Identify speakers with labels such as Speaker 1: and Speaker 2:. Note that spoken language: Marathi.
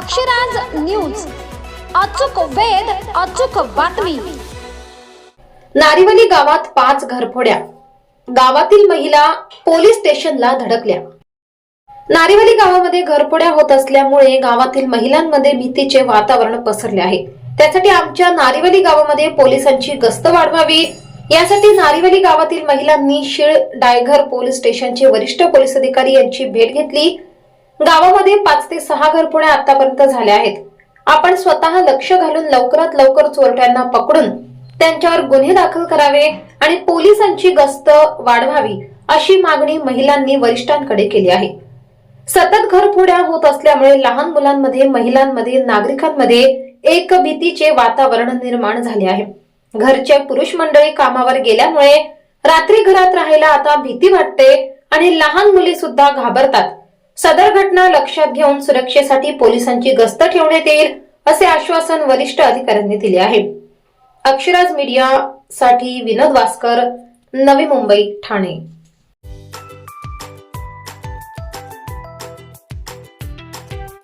Speaker 1: अक्षराज न्यूज. अचूक वेद अचूक बातमी.
Speaker 2: नारिवली गावात पाच घरफोड्या. गावातील महिला पोलीस स्टेशनला धडकल्या. नारिवली गावामध्ये घरफोड्या होत असल्यामुळे गावातील महिलांमध्ये भीतीचे वातावरण पसरले आहे. त्यासाठी आमच्या नारिवली गावामध्ये पोलिसांची गस्त वाढवावी. यासाठी नारिवली गावातील महिलांनी शिळ डायघर पोलीस स्टेशनचे वरिष्ठ पोलीस अधिकारी यांची भेट घेतली. गावामध्ये पाच ते सहा घरफोड्या आतापर्यंत झाल्या आहेत. आपण स्वतः लक्ष घालून लवकरात लवकर चोरट्यांना पकडून त्यांच्यावर गुन्हे दाखल करावे आणि पोलिसांची गस्त वाढवावी अशी मागणी महिलांनी वरिष्ठांकडे केली आहे. सतत घरफोड्या होत असल्यामुळे लहान मुलांमध्ये महिलांमध्ये नागरिकांमध्ये एक भीतीचे वातावरण निर्माण झाले आहे. घरचे पुरुष मंडळी कामावर गेल्यामुळे रात्री घरात राहायला आता भीती वाटते आणि लहान मुली सुद्धा घाबरतात. सदर घटना लक्षात घेऊन सुरक्षेसाठी पोलिसांची गस्त ठेवण्यात येईल असे आश्वासन वरिष्ठ अधिकाऱ्यांनी दिले आहे. अक्षराज मीडिया साठी विनोद वास्कर नवी मुंबई ठाणे.